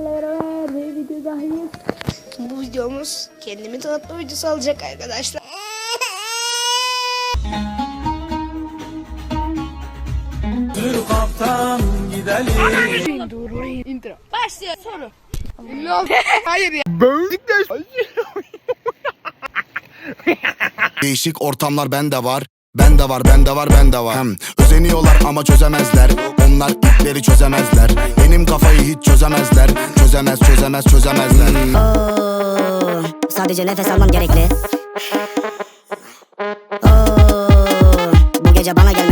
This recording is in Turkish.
sizlerle beraber bir videodayız. Bu videomuz kendimi tanıtma videosu olacak arkadaşlar. Dur kaptan gidelim. Durmayın. Intro. Başlıyor soru. Hayır ya. Değişik ortamlar bende var. Bende var, bende var, bende var. Hem özeniyorlar ama çözemezler. Onlar ipleri çözemezler. Benim kafayı hiç çözemezler. Çözemez, çözemez, çözemezler. Oo, sadece nefes almam gerekli. Oo, bu gece bana gelme